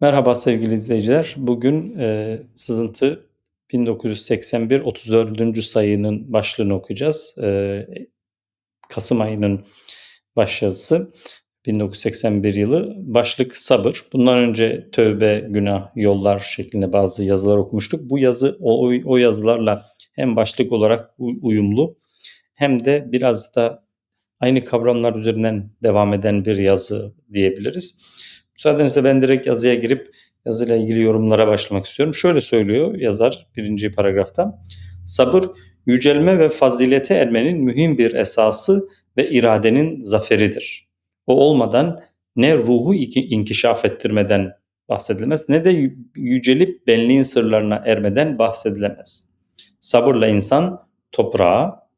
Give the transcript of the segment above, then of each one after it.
Merhaba sevgili izleyiciler. Bugün e, Sızıntı 1981 34. sayının başlığını okuyacağız. E, Kasım ayının başyazısı 1981 yılı. Başlık sabır. Bundan önce tövbe, günah, yollar şeklinde bazı yazılar okumuştuk. Bu yazı o, o yazılarla hem başlık olarak uyumlu hem de biraz da aynı kavramlar üzerinden devam eden bir yazı diyebiliriz. Müsaadenizle ben direkt yazıya girip yazıyla ilgili yorumlara başlamak istiyorum. Şöyle söylüyor yazar birinci paragrafta. Sabır yücelme ve fazilete ermenin mühim bir esası ve iradenin zaferidir. O olmadan ne ruhu inkişaf ettirmeden bahsedilmez ne de yücelip benliğin sırlarına ermeden bahsedilemez. Sabırla insan toprağa,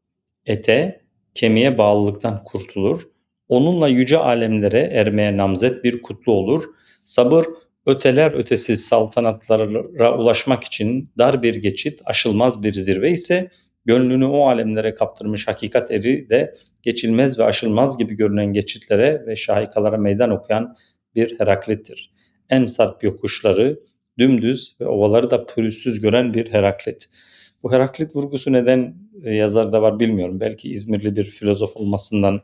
ete, kemiğe bağlılıktan kurtulur Onunla yüce alemlere ermeye namzet bir kutlu olur. Sabır öteler ötesi saltanatlara ulaşmak için dar bir geçit, aşılmaz bir zirve ise gönlünü o alemlere kaptırmış hakikat eri de geçilmez ve aşılmaz gibi görünen geçitlere ve şahikalara meydan okuyan bir Heraklit'tir. En sarp yokuşları, dümdüz ve ovaları da pürüzsüz gören bir Heraklit. Bu Heraklit vurgusu neden e, yazarda var bilmiyorum. Belki İzmirli bir filozof olmasından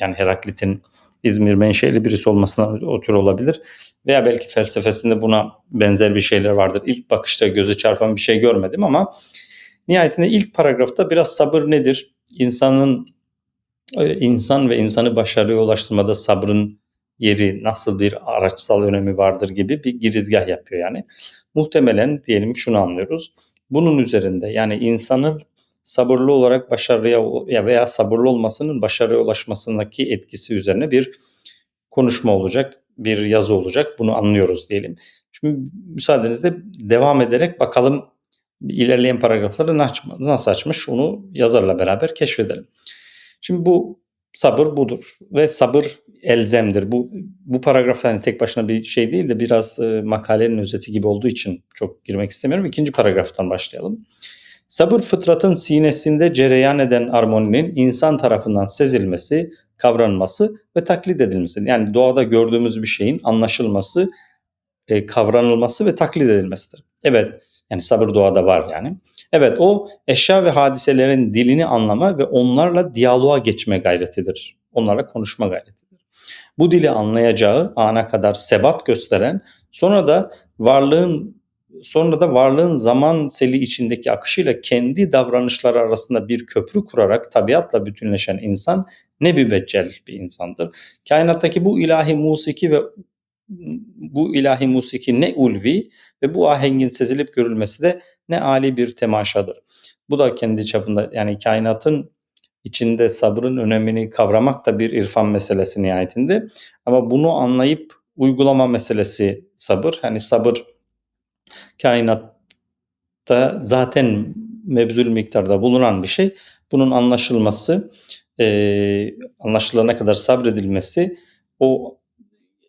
yani Heraklit'in İzmir menşeli birisi olmasına otur olabilir. Veya belki felsefesinde buna benzer bir şeyler vardır. İlk bakışta göze çarpan bir şey görmedim ama nihayetinde ilk paragrafta biraz sabır nedir? İnsanın e, insan ve insanı başarıya ulaştırmada sabrın yeri nasıl bir araçsal önemi vardır gibi bir girizgah yapıyor yani. Muhtemelen diyelim şunu anlıyoruz. Bunun üzerinde yani insanın sabırlı olarak başarıya veya sabırlı olmasının başarıya ulaşmasındaki etkisi üzerine bir konuşma olacak, bir yazı olacak. Bunu anlıyoruz diyelim. Şimdi müsaadenizle devam ederek bakalım ilerleyen paragrafları nasıl açmış onu yazarla beraber keşfedelim. Şimdi bu sabır budur ve sabır elzemdir. Bu bu paragraf yani tek başına bir şey değil de biraz e, makalenin özeti gibi olduğu için çok girmek istemiyorum. İkinci paragraftan başlayalım. Sabır fıtratın sinesinde cereyan eden armoninin insan tarafından sezilmesi, kavranması ve taklit edilmesi. Yani doğada gördüğümüz bir şeyin anlaşılması, e, kavranılması ve taklit edilmesidir. Evet, yani sabır doğada var yani. Evet, o eşya ve hadiselerin dilini anlama ve onlarla diyaloğa geçme gayretidir. Onlarla konuşma gayretidir. Bu dili anlayacağı ana kadar sebat gösteren, sonra da varlığın sonra da varlığın zaman seli içindeki akışıyla kendi davranışları arasında bir köprü kurarak tabiatla bütünleşen insan ne mübeccel bir insandır. Kainattaki bu ilahi musiki ve bu ilahi musiki ne ulvi ve bu ahengin sezilip görülmesi de ne ali bir temaşadır. Bu da kendi çapında yani kainatın içinde sabrın önemini kavramak da bir irfan meselesi nihayetinde. Ama bunu anlayıp uygulama meselesi sabır. Hani sabır kainatta zaten mebzul miktarda bulunan bir şey. Bunun anlaşılması, e, anlaşılana kadar sabredilmesi, o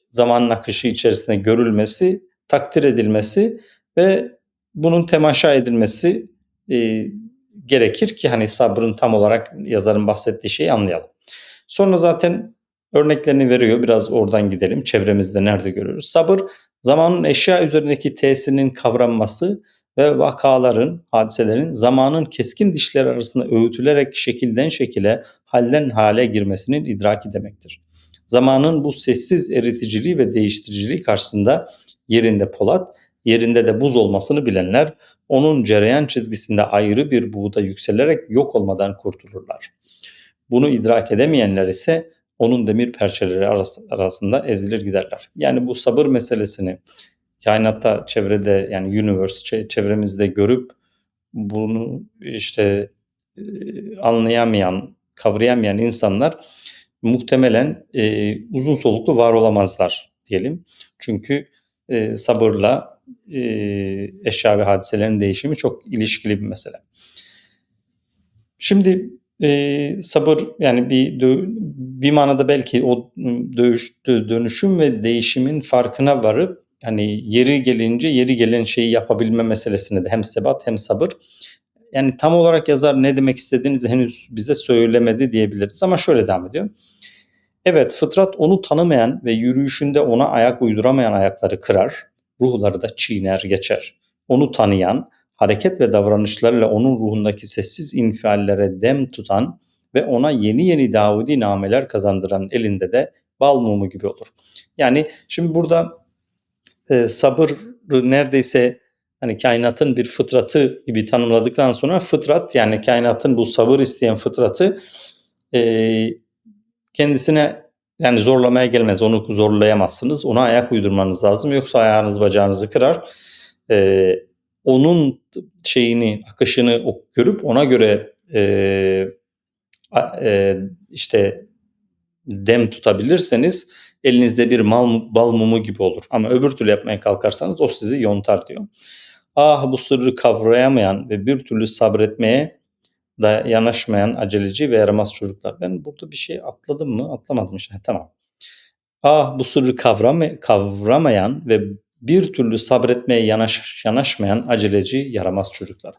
zamanın akışı içerisinde görülmesi, takdir edilmesi ve bunun temaşa edilmesi e, gerekir ki hani sabrın tam olarak yazarın bahsettiği şeyi anlayalım. Sonra zaten örneklerini veriyor. Biraz oradan gidelim. Çevremizde nerede görüyoruz? Sabır zamanın eşya üzerindeki tesirinin kavranması ve vakaların, hadiselerin zamanın keskin dişleri arasında öğütülerek şekilden şekile, halden hale girmesinin idraki demektir. Zamanın bu sessiz eriticiliği ve değiştiriciliği karşısında yerinde polat, yerinde de buz olmasını bilenler onun cereyan çizgisinde ayrı bir buğda yükselerek yok olmadan kurtulurlar. Bunu idrak edemeyenler ise onun demir perçeleri arasında ezilir giderler. Yani bu sabır meselesini kainatta çevrede yani universe çevremizde görüp bunu işte anlayamayan, kavrayamayan insanlar muhtemelen e, uzun soluklu var olamazlar diyelim. Çünkü e, sabırla e, eşya ve hadiselerin değişimi çok ilişkili bir mesele. Şimdi e, sabır yani bir bir manada belki o dövüştü, dönüşüm ve değişimin farkına varıp hani yeri gelince yeri gelen şeyi yapabilme meselesine de hem sebat hem sabır. Yani tam olarak yazar ne demek istediğinizi henüz bize söylemedi diyebiliriz ama şöyle devam ediyor. Evet fıtrat onu tanımayan ve yürüyüşünde ona ayak uyduramayan ayakları kırar. ruhları da çiğner geçer. Onu tanıyan, hareket ve davranışlarıyla onun ruhundaki sessiz infiallere dem tutan ve ona yeni yeni Davudi nameler kazandıran elinde de bal mumu gibi olur. Yani şimdi burada e, sabır neredeyse hani kainatın bir fıtratı gibi tanımladıktan sonra fıtrat yani kainatın bu sabır isteyen fıtratı e, kendisine yani zorlamaya gelmez. Onu zorlayamazsınız. Ona ayak uydurmanız lazım. Yoksa ayağınız bacağınızı kırar. E, onun şeyini, akışını görüp ona göre e, e, işte dem tutabilirseniz elinizde bir mal, bal mumu gibi olur. Ama öbür türlü yapmaya kalkarsanız o sizi yontar diyor. Ah bu sırrı kavrayamayan ve bir türlü sabretmeye da yanaşmayan aceleci ve yaramaz çocuklar. Ben burada bir şey atladım mı? Atlamadım işte. Tamam. Ah bu sırrı kavrama, kavramayan ve bir türlü sabretmeye yanaş, yanaşmayan aceleci yaramaz çocuklar.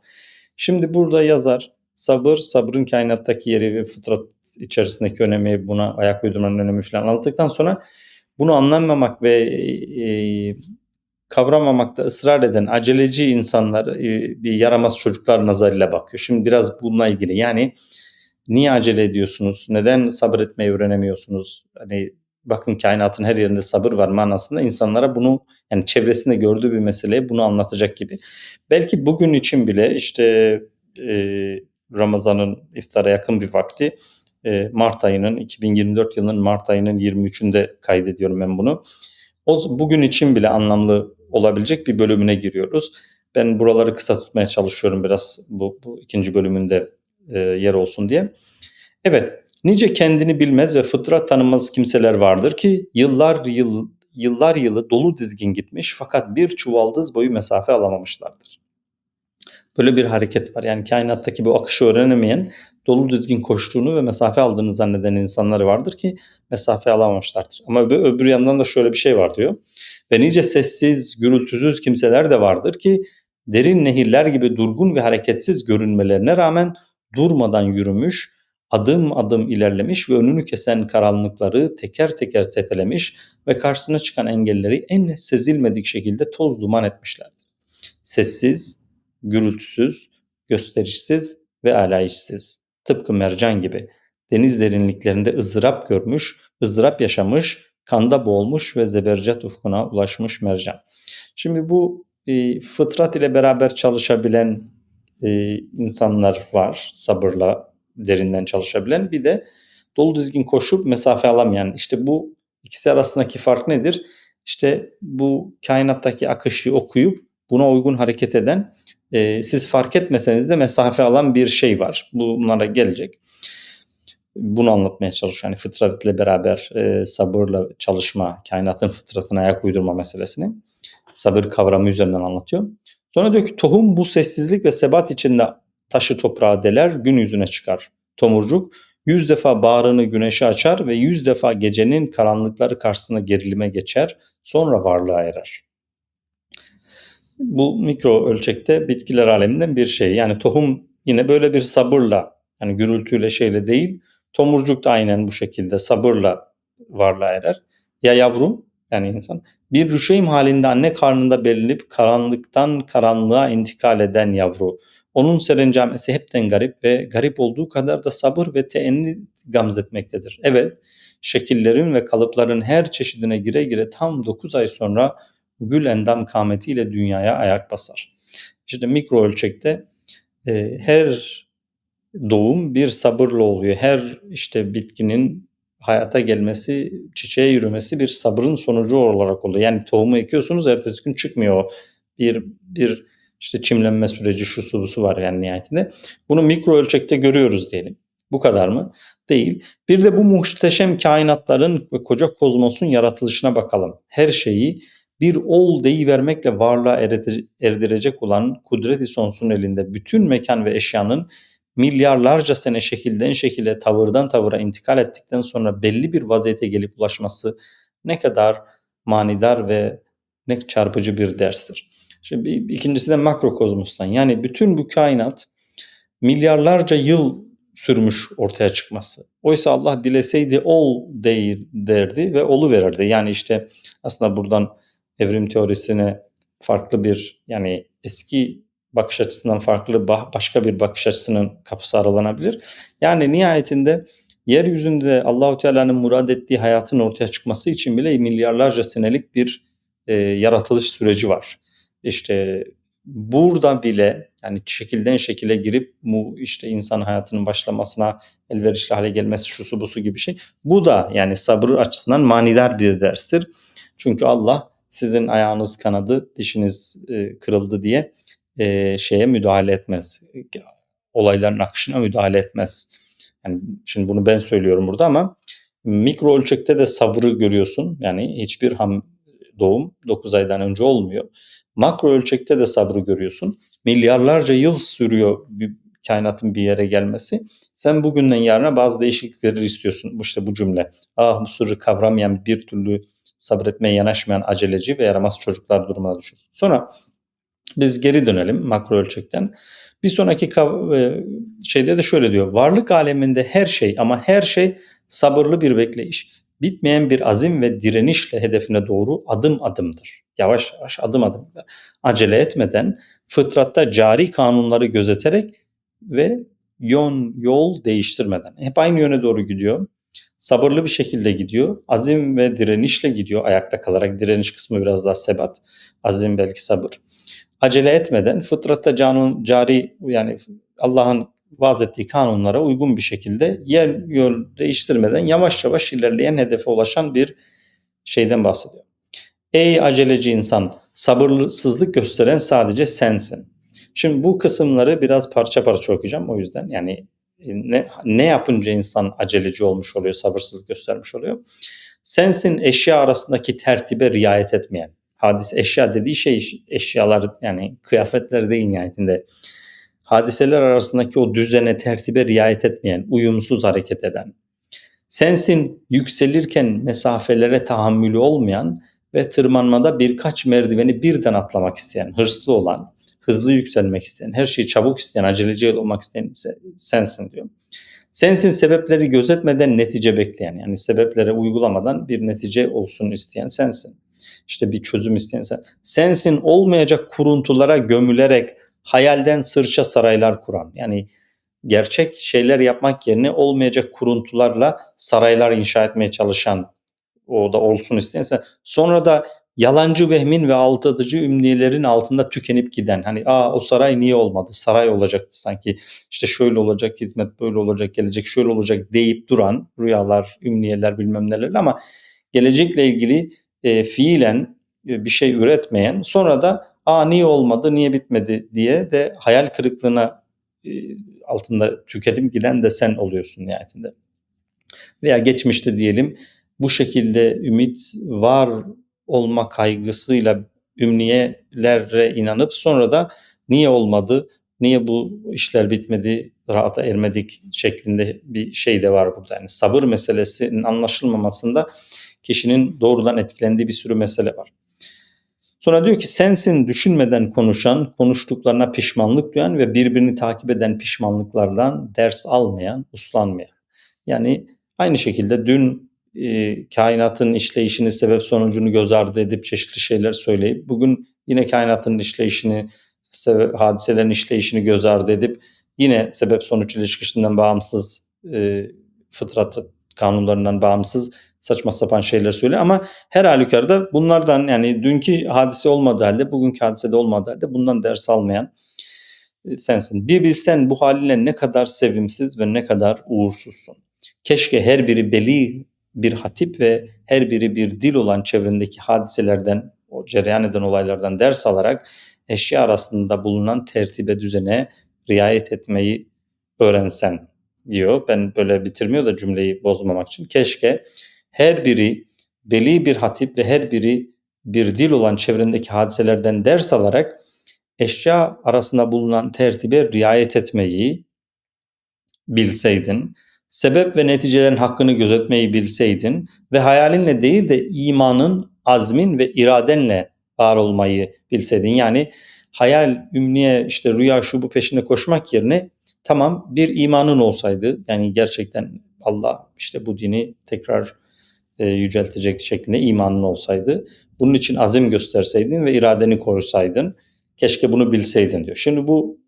Şimdi burada yazar sabır, sabrın kainattaki yeri ve fıtrat içerisindeki önemi, buna ayak uydurmanın önemi falan anlattıktan sonra bunu anlamamak ve e, kavramamakta ısrar eden aceleci insanlar e, bir yaramaz çocuklar nazarıyla bakıyor. Şimdi biraz bununla ilgili yani niye acele ediyorsunuz? Neden sabretmeyi öğrenemiyorsunuz? Hani bakın kainatın her yerinde sabır var manasında insanlara bunu yani çevresinde gördüğü bir meseleye bunu anlatacak gibi. Belki bugün için bile işte e, Ramazan'ın iftara yakın bir vakti e, Mart ayının 2024 yılının Mart ayının 23'ünde kaydediyorum ben bunu. O bugün için bile anlamlı olabilecek bir bölümüne giriyoruz. Ben buraları kısa tutmaya çalışıyorum biraz bu, bu ikinci bölümünde e, yer olsun diye. Evet, nice kendini bilmez ve fıtrat tanımaz kimseler vardır ki yıllar yıl yıllar yılı dolu dizgin gitmiş fakat bir çuvaldız boyu mesafe alamamışlardır. Böyle bir hareket var. Yani kainattaki bu akışı öğrenemeyen, dolu dizgin koştuğunu ve mesafe aldığını zanneden insanlar vardır ki mesafe alamamışlardır. Ama öbür, yandan da şöyle bir şey var diyor. Ve nice sessiz, gürültüsüz kimseler de vardır ki derin nehirler gibi durgun ve hareketsiz görünmelerine rağmen durmadan yürümüş, adım adım ilerlemiş ve önünü kesen karanlıkları teker teker tepelemiş ve karşısına çıkan engelleri en sezilmedik şekilde toz duman etmişlerdir. Sessiz, gürültüsüz, gösterişsiz ve alayişsiz. Tıpkı mercan gibi deniz derinliklerinde ızdırap görmüş, ızdırap yaşamış, kanda boğulmuş ve zebercat ufkuna ulaşmış mercan. Şimdi bu e, fıtrat ile beraber çalışabilen e, insanlar var, sabırla derinden çalışabilen. Bir de dolu dizgin koşup mesafe alamayan. İşte bu ikisi arasındaki fark nedir? İşte bu kainattaki akışı okuyup buna uygun hareket eden e, siz fark etmeseniz de mesafe alan bir şey var. Bunlara gelecek. Bunu anlatmaya çalışıyor. Yani fıtratle beraber e, sabırla çalışma, kainatın fıtratına ayak uydurma meselesini sabır kavramı üzerinden anlatıyor. Sonra diyor ki tohum bu sessizlik ve sebat içinde taşı toprağa deler gün yüzüne çıkar. Tomurcuk yüz defa bağrını güneşe açar ve yüz defa gecenin karanlıkları karşısında gerilime geçer sonra varlığa erer bu mikro ölçekte bitkiler aleminden bir şey. Yani tohum yine böyle bir sabırla yani gürültüyle şeyle değil tomurcuk da aynen bu şekilde sabırla varlığa erer. Ya yavrum yani insan bir rüşeym halinde anne karnında belirlenip karanlıktan karanlığa intikal eden yavru. Onun serencamesi hepten garip ve garip olduğu kadar da sabır ve teenni gamzetmektedir. Evet, şekillerin ve kalıpların her çeşidine gire gire tam 9 ay sonra gül endam kametiyle dünyaya ayak basar. İşte mikro ölçekte e, her doğum bir sabırla oluyor. Her işte bitkinin hayata gelmesi, çiçeğe yürümesi bir sabrın sonucu olarak oluyor. Yani tohumu ekiyorsunuz ertesi gün çıkmıyor. Bir bir işte çimlenme süreci şu su su var yani nihayetinde. Bunu mikro ölçekte görüyoruz diyelim. Bu kadar mı? Değil. Bir de bu muhteşem kainatların ve koca kozmosun yaratılışına bakalım. Her şeyi bir ol deyivermekle varlığa erdirecek olan kudreti sonsun elinde bütün mekan ve eşyanın milyarlarca sene şekilden şekile, tavırdan tavıra intikal ettikten sonra belli bir vaziyete gelip ulaşması ne kadar manidar ve ne çarpıcı bir derstir. Şimdi ikincisi de makrokozmostan. Yani bütün bu kainat milyarlarca yıl sürmüş ortaya çıkması. Oysa Allah dileseydi ol değil derdi ve olu verirdi. Yani işte aslında buradan evrim teorisine farklı bir yani eski bakış açısından farklı başka bir bakış açısının kapısı aralanabilir. Yani nihayetinde yeryüzünde Allahu Teala'nın murad ettiği hayatın ortaya çıkması için bile milyarlarca senelik bir e, yaratılış süreci var. İşte burada bile yani şekilden şekile girip bu işte insan hayatının başlamasına elverişli hale gelmesi şusu busu gibi şey. Bu da yani sabır açısından manidar bir derstir. Çünkü Allah sizin ayağınız kanadı, dişiniz e, kırıldı diye e, şeye müdahale etmez. Olayların akışına müdahale etmez. Yani şimdi bunu ben söylüyorum burada ama mikro ölçekte de sabrı görüyorsun. Yani hiçbir ham doğum 9 aydan önce olmuyor. Makro ölçekte de sabrı görüyorsun. Milyarlarca yıl sürüyor bir kainatın bir yere gelmesi. Sen bugünden yarına bazı değişiklikleri istiyorsun. İşte bu cümle. Ah bu sırrı kavramayan bir türlü sabretmeye yanaşmayan aceleci ve yaramaz çocuklar durumuna düşüyorsun. Sonra biz geri dönelim makro ölçekten. Bir sonraki e, şeyde de şöyle diyor. Varlık aleminde her şey ama her şey sabırlı bir bekleyiş. Bitmeyen bir azim ve direnişle hedefine doğru adım adımdır. Yavaş yavaş adım adım. Acele etmeden fıtratta cari kanunları gözeterek ve yön yol değiştirmeden hep aynı yöne doğru gidiyor. Sabırlı bir şekilde gidiyor. Azim ve direnişle gidiyor ayakta kalarak. Direniş kısmı biraz daha sebat. Azim belki sabır acele etmeden fıtratta canun cari yani Allah'ın vaz ettiği kanunlara uygun bir şekilde yer yol değiştirmeden yavaş yavaş ilerleyen hedefe ulaşan bir şeyden bahsediyor. Ey aceleci insan, sabırsızlık gösteren sadece sensin. Şimdi bu kısımları biraz parça parça okuyacağım o yüzden. Yani ne, ne yapınca insan aceleci olmuş oluyor, sabırsızlık göstermiş oluyor. Sensin eşya arasındaki tertibe riayet etmeyen hadis eşya dediği şey eşyalar yani kıyafetler değil nihayetinde. Hadiseler arasındaki o düzene, tertibe riayet etmeyen, uyumsuz hareket eden. Sensin yükselirken mesafelere tahammülü olmayan ve tırmanmada birkaç merdiveni birden atlamak isteyen, hırslı olan, hızlı yükselmek isteyen, her şeyi çabuk isteyen, aceleci olmak isteyen sensin diyor. Sensin sebepleri gözetmeden netice bekleyen yani sebeplere uygulamadan bir netice olsun isteyen sensin işte bir çözüm isteyen sen. Sensin olmayacak kuruntulara gömülerek hayalden sırça saraylar kuran. Yani gerçek şeyler yapmak yerine olmayacak kuruntularla saraylar inşa etmeye çalışan o da olsun isteyense sonra da yalancı vehmin ve aldatıcı ümniyelerin altında tükenip giden hani aa o saray niye olmadı? Saray olacaktı sanki. İşte şöyle olacak hizmet böyle olacak gelecek şöyle olacak. deyip duran rüyalar ümniyeler bilmem neler ama gelecekle ilgili e, fiilen e, bir şey üretmeyen sonra da aa niye olmadı niye bitmedi? diye de hayal kırıklığına e, altında tüketim giden de sen oluyorsun nihayetinde. Veya geçmişte diyelim bu şekilde ümit var olma kaygısıyla ümniyelere inanıp sonra da niye olmadı, niye bu işler bitmedi, rahata ermedik şeklinde bir şey de var burada. Yani sabır meselesinin anlaşılmamasında kişinin doğrudan etkilendiği bir sürü mesele var. Sonra diyor ki sensin düşünmeden konuşan, konuştuklarına pişmanlık duyan ve birbirini takip eden pişmanlıklardan ders almayan, uslanmayan. Yani aynı şekilde dün e, kainatın işleyişini, sebep sonucunu göz ardı edip çeşitli şeyler söyleyip bugün yine kainatın işleyişini, sebep, hadiselerin işleyişini göz ardı edip yine sebep sonuç ilişkisinden bağımsız e, fıtrat kanunlarından bağımsız saçma sapan şeyler söylüyor ama her halükarda bunlardan yani dünkü hadise olmadığı halde bugünkü hadisede olmadığı halde bundan ders almayan e, sensin. Bir bilsen bu haline ne kadar sevimsiz ve ne kadar uğursuzsun. Keşke her biri beli bir hatip ve her biri bir dil olan çevrendeki hadiselerden, o cereyan eden olaylardan ders alarak eşya arasında bulunan tertibe düzene riayet etmeyi öğrensen diyor. Ben böyle bitirmiyor da cümleyi bozmamak için. Keşke her biri belli bir hatip ve her biri bir dil olan çevrendeki hadiselerden ders alarak eşya arasında bulunan tertibe riayet etmeyi bilseydin, sebep ve neticelerin hakkını gözetmeyi bilseydin ve hayalinle değil de imanın, azmin ve iradenle var olmayı bilseydin. Yani hayal, ümniye, işte rüya, şu bu peşinde koşmak yerine tamam bir imanın olsaydı yani gerçekten Allah işte bu dini tekrar e, yüceltecek şeklinde imanın olsaydı. Bunun için azim gösterseydin ve iradeni korusaydın. Keşke bunu bilseydin diyor. Şimdi bu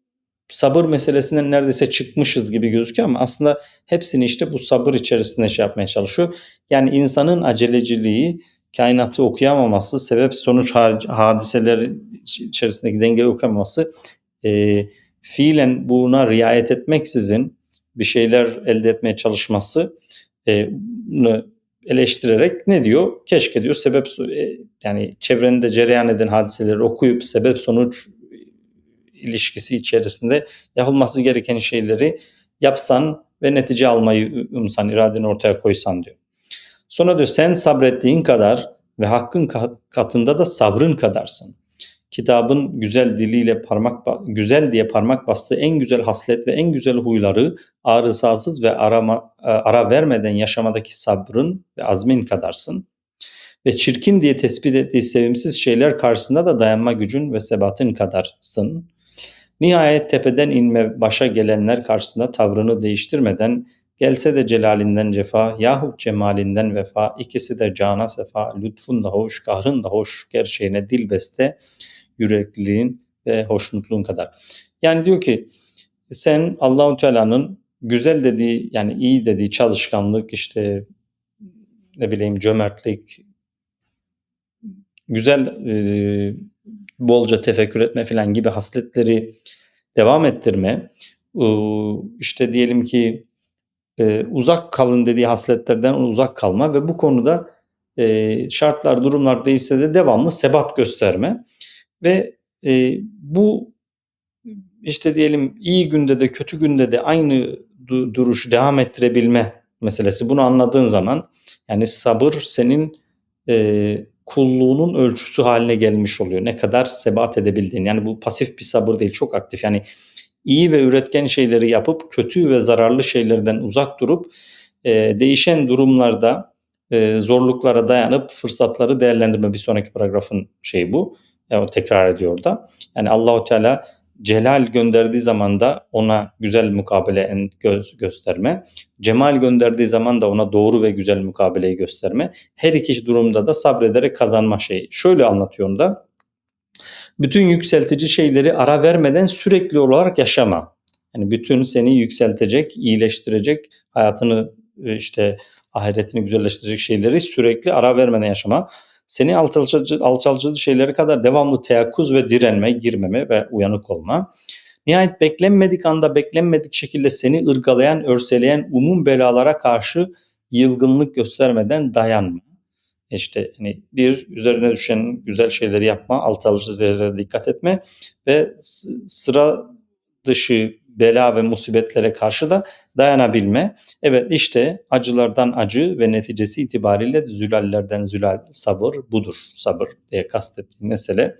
sabır meselesinden neredeyse çıkmışız gibi gözüküyor ama aslında hepsini işte bu sabır içerisinde şey yapmaya çalışıyor. Yani insanın aceleciliği, kainatı okuyamaması, sebep sonuç hadiseler içerisindeki denge okuyamaması e, fiilen buna riayet etmeksizin bir şeyler elde etmeye çalışması e, eleştirerek ne diyor? Keşke diyor sebep e, yani çevrende cereyan eden hadiseleri okuyup sebep sonuç ilişkisi içerisinde yapılması gereken şeyleri yapsan ve netice almayı umsan, iradeni ortaya koysan diyor. Sonra diyor sen sabrettiğin kadar ve hakkın katında da sabrın kadarsın. Kitabın güzel diliyle parmak güzel diye parmak bastığı en güzel haslet ve en güzel huyları ağrısasız ve arama, e, ara vermeden yaşamadaki sabrın ve azmin kadarsın. Ve çirkin diye tespit ettiği sevimsiz şeyler karşısında da dayanma gücün ve sebatın kadarsın. Nihayet tepeden inme başa gelenler karşısında tavrını değiştirmeden gelse de celalinden cefa yahut cemalinden vefa ikisi de cana sefa lütfun da hoş kahrın da hoş gerçeğine dil beste yürekliliğin ve hoşnutluğun kadar. Yani diyor ki sen Allahu Teala'nın güzel dediği yani iyi dediği çalışkanlık işte ne bileyim cömertlik güzel e, bolca tefekkür etme falan gibi hasletleri devam ettirme işte diyelim ki e, uzak kalın dediği hasletlerden uzak kalma ve bu konuda e, şartlar durumlar değilse de devamlı sebat gösterme ve e, bu işte diyelim iyi günde de kötü günde de aynı du- duruşu devam ettirebilme meselesi. Bunu anladığın zaman yani sabır senin e, kulluğunun ölçüsü haline gelmiş oluyor. Ne kadar sebat edebildiğin. Yani bu pasif bir sabır değil, çok aktif. Yani iyi ve üretken şeyleri yapıp kötü ve zararlı şeylerden uzak durup e, değişen durumlarda e, zorluklara dayanıp fırsatları değerlendirme bir sonraki paragrafın şeyi bu. Yani tekrar ediyor da. Yani Allahu Teala celal gönderdiği zaman da ona güzel mukabele göz gösterme. Cemal gönderdiği zaman da ona doğru ve güzel mukabeleyi gösterme. Her iki durumda da sabrederek kazanma şeyi. Şöyle anlatıyorum da. Bütün yükseltici şeyleri ara vermeden sürekli olarak yaşama. Yani bütün seni yükseltecek, iyileştirecek, hayatını e, işte ahiretini güzelleştirecek şeyleri sürekli ara vermeden yaşama seni alçaltıcı, alçaltıcı şeyleri kadar devamlı teyakkuz ve direnme, girmeme ve uyanık olma. Nihayet beklenmedik anda beklenmedik şekilde seni ırgalayan, örseleyen umum belalara karşı yılgınlık göstermeden dayanma. İşte hani bir üzerine düşen güzel şeyleri yapma, alt alıcı şeylere dikkat etme ve sıra dışı bela ve musibetlere karşı da dayanabilme. Evet işte acılardan acı ve neticesi itibariyle zülallerden zülal sabır budur. Sabır diye kastettiğim mesele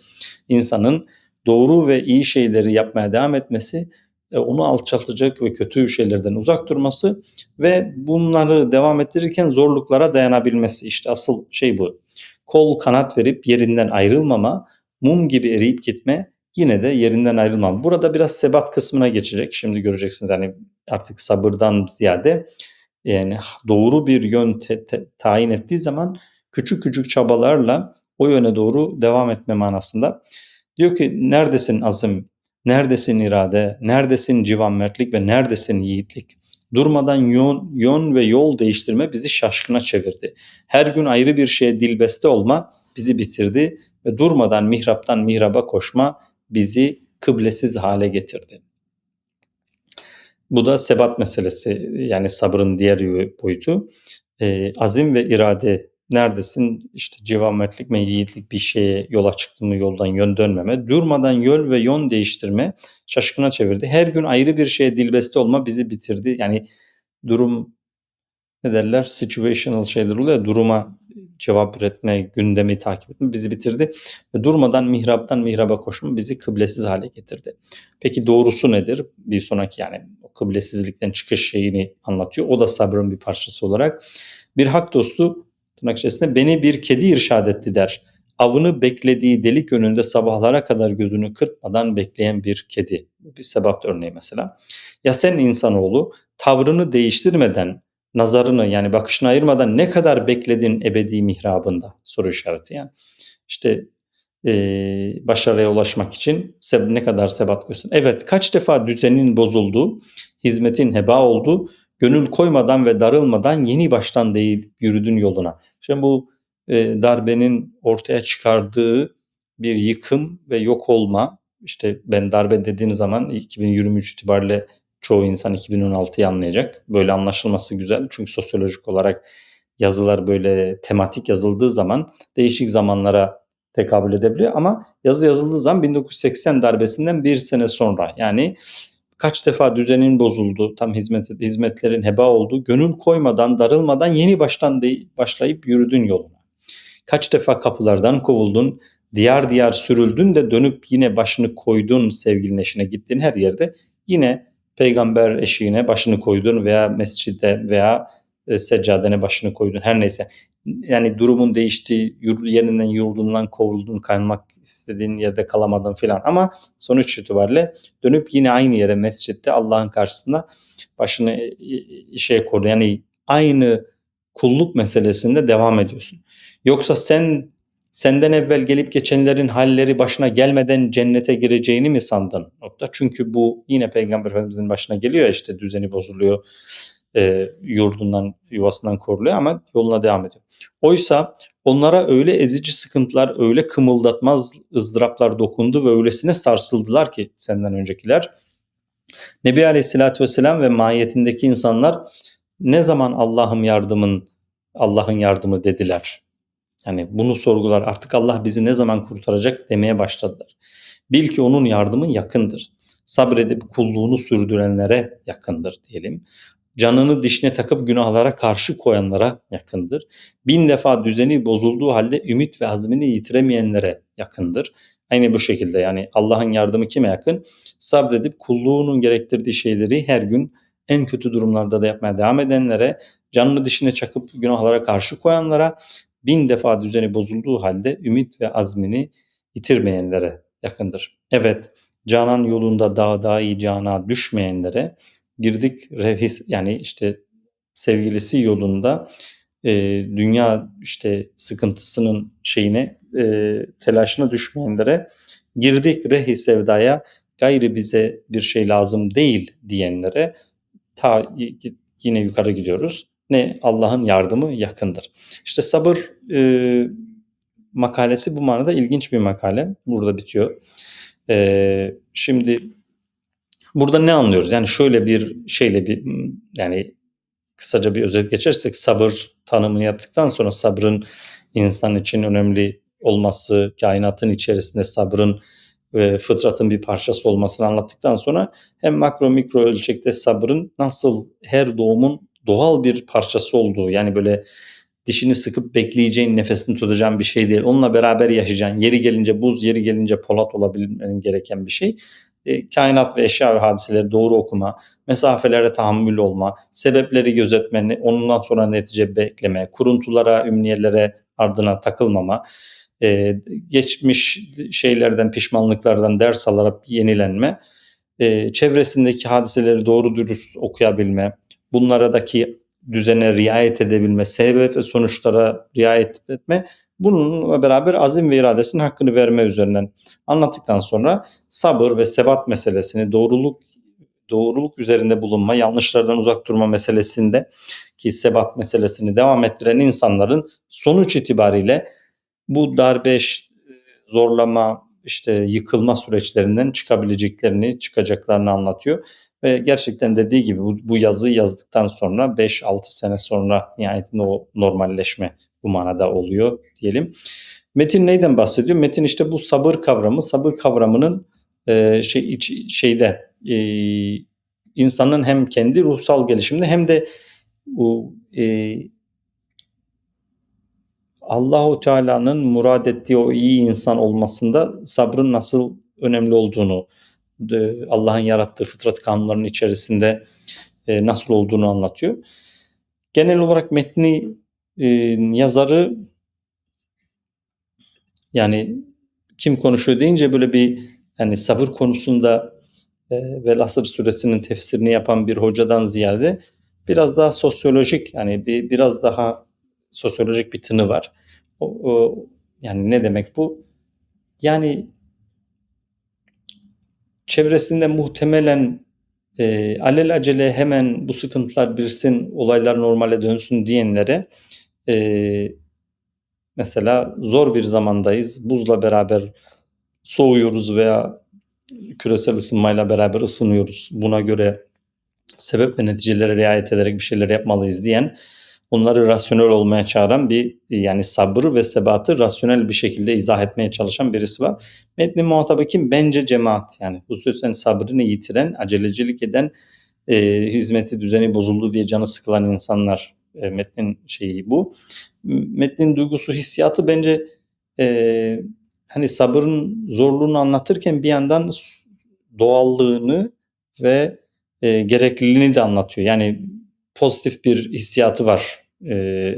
insanın doğru ve iyi şeyleri yapmaya devam etmesi, e, onu alçaltacak ve kötü şeylerden uzak durması ve bunları devam ettirirken zorluklara dayanabilmesi. İşte asıl şey bu. Kol kanat verip yerinden ayrılmama, mum gibi eriyip gitme yine de yerinden ayrılmam. Burada biraz sebat kısmına geçecek. Şimdi göreceksiniz hani artık sabırdan ziyade yani doğru bir yön te, te, tayin ettiği zaman küçük küçük çabalarla o yöne doğru devam etme manasında. Diyor ki neredesin azim, neredesin irade, neredesin civan mertlik ve neredesin yiğitlik? Durmadan yön, yön ve yol değiştirme bizi şaşkına çevirdi. Her gün ayrı bir şeye dilbeste olma bizi bitirdi ve durmadan mihraptan mihraba koşma bizi kıblesiz hale getirdi. Bu da sebat meselesi yani sabrın diğer boyutu. Ee, azim ve irade neredesin? İşte civametlik, meyyitlik bir şeye yola çıktın mı yoldan yön dönmeme, durmadan yol ve yön değiştirme şaşkına çevirdi. Her gün ayrı bir şeye dilbeste olma bizi bitirdi. Yani durum ne derler situational şeyler oluyor duruma cevap üretme, gündemi takip etme bizi bitirdi. Ve durmadan mihraptan mihraba koşma bizi kıblesiz hale getirdi. Peki doğrusu nedir? Bir sonraki yani o kıblesizlikten çıkış şeyini anlatıyor. O da sabrın bir parçası olarak. Bir hak dostu tırnak içerisinde beni bir kedi irşad etti der. Avını beklediği delik önünde sabahlara kadar gözünü kırpmadan bekleyen bir kedi. Bir sebat örneği mesela. Ya sen insanoğlu tavrını değiştirmeden nazarını yani bakışını ayırmadan ne kadar bekledin ebedi mihrabında soru işareti yani. İşte e, başarıya ulaşmak için ne kadar sebat göster. Evet kaç defa düzenin bozuldu, hizmetin heba oldu, gönül koymadan ve darılmadan yeni baştan değil yürüdün yoluna. Şimdi bu e, darbenin ortaya çıkardığı bir yıkım ve yok olma. İşte ben darbe dediğim zaman 2023 itibariyle çoğu insan 2016'yı anlayacak. Böyle anlaşılması güzel. Çünkü sosyolojik olarak yazılar böyle tematik yazıldığı zaman değişik zamanlara tekabül edebiliyor. Ama yazı yazıldığı zaman 1980 darbesinden bir sene sonra yani kaç defa düzenin bozuldu, tam hizmet hizmetlerin heba oldu, gönül koymadan, darılmadan yeni baştan de, başlayıp yürüdün yoluna. Kaç defa kapılardan kovuldun, diyar diyar sürüldün de dönüp yine başını koydun sevgilin eşine gittin her yerde yine peygamber eşiğine başını koydun veya mescide veya e, seccadene başını koydun her neyse. Yani durumun değişti, yerinden yurdundan kovuldun, kaymak istediğin yerde kalamadın filan ama sonuç itibariyle dönüp yine aynı yere mescitte Allah'ın karşısında başını işe koydun. Yani aynı kulluk meselesinde devam ediyorsun. Yoksa sen senden evvel gelip geçenlerin halleri başına gelmeden cennete gireceğini mi sandın? Nokta. Çünkü bu yine Peygamber Efendimizin başına geliyor işte düzeni bozuluyor, e, yurdundan, yuvasından koruluyor ama yoluna devam ediyor. Oysa onlara öyle ezici sıkıntılar, öyle kımıldatmaz ızdıraplar dokundu ve öylesine sarsıldılar ki senden öncekiler. Nebi Aleyhisselatü Vesselam ve mahiyetindeki insanlar ne zaman Allah'ım yardımın, Allah'ın yardımı dediler. Yani bunu sorgular artık Allah bizi ne zaman kurtaracak demeye başladılar. Bil ki onun yardımı yakındır. Sabredip kulluğunu sürdürenlere yakındır diyelim. Canını dişine takıp günahlara karşı koyanlara yakındır. Bin defa düzeni bozulduğu halde ümit ve azmini yitiremeyenlere yakındır. Aynı bu şekilde yani Allah'ın yardımı kime yakın? Sabredip kulluğunun gerektirdiği şeyleri her gün en kötü durumlarda da yapmaya devam edenlere, canını dişine çakıp günahlara karşı koyanlara bin defa düzeni bozulduğu halde ümit ve azmini yitirmeyenlere yakındır. Evet, canan yolunda daha daha iyi cana düşmeyenlere girdik. Revhis yani işte sevgilisi yolunda e, dünya işte sıkıntısının şeyine e, telaşına düşmeyenlere girdik. Rehi sevdaya gayri bize bir şey lazım değil diyenlere ta yine yukarı gidiyoruz ne Allah'ın yardımı yakındır. İşte sabır e, makalesi bu manada ilginç bir makale. Burada bitiyor. E, şimdi burada ne anlıyoruz? Yani şöyle bir şeyle bir yani kısaca bir özet geçersek sabır tanımını yaptıktan sonra sabrın insan için önemli olması, kainatın içerisinde sabrın ve fıtratın bir parçası olmasını anlattıktan sonra hem makro mikro ölçekte sabrın nasıl her doğumun doğal bir parçası olduğu yani böyle dişini sıkıp bekleyeceğin, nefesini tutacağın bir şey değil. Onunla beraber yaşayacağın, yeri gelince buz, yeri gelince polat olabilmenin gereken bir şey. E, kainat ve eşya ve hadiseleri doğru okuma, mesafelere tahammül olma, sebepleri gözetmeni, ondan sonra netice bekleme, kuruntulara, ümniyelere ardına takılmama, e, geçmiş şeylerden, pişmanlıklardan ders alarak yenilenme, e, çevresindeki hadiseleri doğru dürüst okuyabilme, bunlaradaki düzene riayet edebilme, sebep ve sonuçlara riayet etme bununla beraber azim ve iradesinin hakkını verme üzerinden anlattıktan sonra sabır ve sebat meselesini doğruluk doğruluk üzerinde bulunma, yanlışlardan uzak durma meselesinde ki sebat meselesini devam ettiren insanların sonuç itibariyle bu darbe zorlama işte yıkılma süreçlerinden çıkabileceklerini, çıkacaklarını anlatıyor. Ve gerçekten dediği gibi bu, bu yazıyı yazdıktan sonra 5-6 sene sonra nihayetinde o normalleşme bu manada oluyor diyelim. Metin neyden bahsediyor? Metin işte bu sabır kavramı, sabır kavramının e, şey iç, şeyde e, insanın hem kendi ruhsal gelişiminde hem de bu e, Allahu Teala'nın murad ettiği o iyi insan olmasında sabrın nasıl önemli olduğunu, Allah'ın yarattığı fıtrat kanunlarının içerisinde e, nasıl olduğunu anlatıyor. Genel olarak metni e, yazarı yani kim konuşuyor deyince böyle bir yani sabır konusunda e, Vel Asır suresinin tefsirini yapan bir hocadan ziyade biraz daha sosyolojik yani bir biraz daha sosyolojik bir tını var. O, o yani ne demek bu? Yani çevresinde muhtemelen e, alelacele hemen bu sıkıntılar birsin, olaylar normale dönsün diyenlere e, mesela zor bir zamandayız, buzla beraber soğuyoruz veya küresel ısınmayla beraber ısınıyoruz. Buna göre sebep ve neticelere riayet ederek bir şeyler yapmalıyız diyen onları rasyonel olmaya çağıran bir yani sabrı ve sebatı rasyonel bir şekilde izah etmeye çalışan birisi var. Metnin muhatabı kim? Bence cemaat. Yani hususen sabrını yitiren, acelecilik eden, e, hizmeti düzeni bozuldu diye canı sıkılan insanlar e, metnin şeyi bu. Metnin duygusu, hissiyatı bence e, hani sabırın zorluğunu anlatırken bir yandan doğallığını ve e, gerekliliğini de anlatıyor. Yani pozitif bir hissiyatı var e,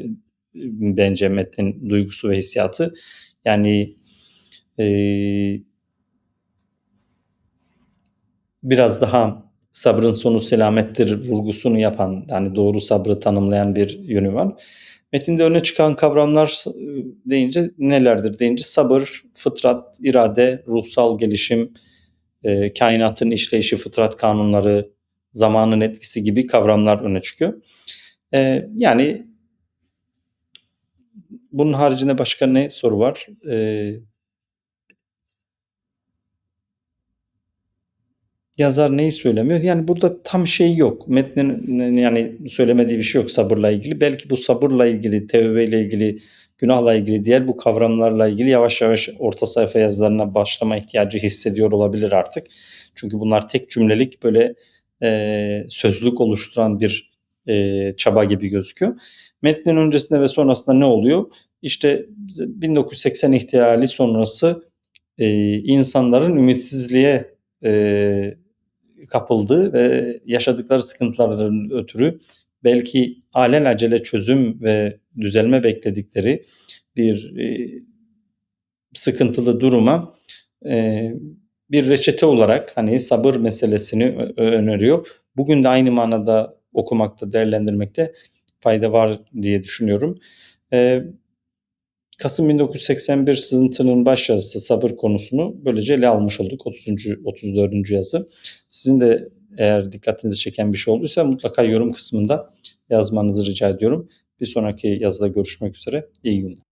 bence metnin duygusu ve hissiyatı. Yani e, biraz daha sabrın sonu selamettir vurgusunu yapan yani doğru sabrı tanımlayan bir yönü var. Metinde öne çıkan kavramlar deyince nelerdir deyince sabır, fıtrat, irade, ruhsal gelişim, e, kainatın işleyişi, fıtrat kanunları, zamanın etkisi gibi kavramlar öne çıkıyor. E, yani bunun haricinde başka ne soru var? E, yazar neyi söylemiyor? Yani burada tam şey yok. Metnin yani söylemediği bir şey yok sabırla ilgili. Belki bu sabırla ilgili, tevbeyle ilgili, günahla ilgili, diğer bu kavramlarla ilgili yavaş yavaş orta sayfa yazılarına başlama ihtiyacı hissediyor olabilir artık. Çünkü bunlar tek cümlelik böyle e, sözlük oluşturan bir e, çaba gibi gözüküyor. Metnin öncesinde ve sonrasında ne oluyor? İşte 1980 ihtilali sonrası e, insanların ümitsizliğe e, kapıldığı ve yaşadıkları sıkıntılardan ötürü belki alelacele çözüm ve düzelme bekledikleri bir e, sıkıntılı duruma e, bir reçete olarak hani sabır meselesini öneriyor. Bugün de aynı manada okumakta, değerlendirmekte fayda var diye düşünüyorum. E, Kasım 1981 sızıntının başyazısı sabır konusunu böylece ele almış olduk 30. 34. yazı. Sizin de eğer dikkatinizi çeken bir şey olduysa mutlaka yorum kısmında yazmanızı rica ediyorum. Bir sonraki yazıda görüşmek üzere. İyi günler.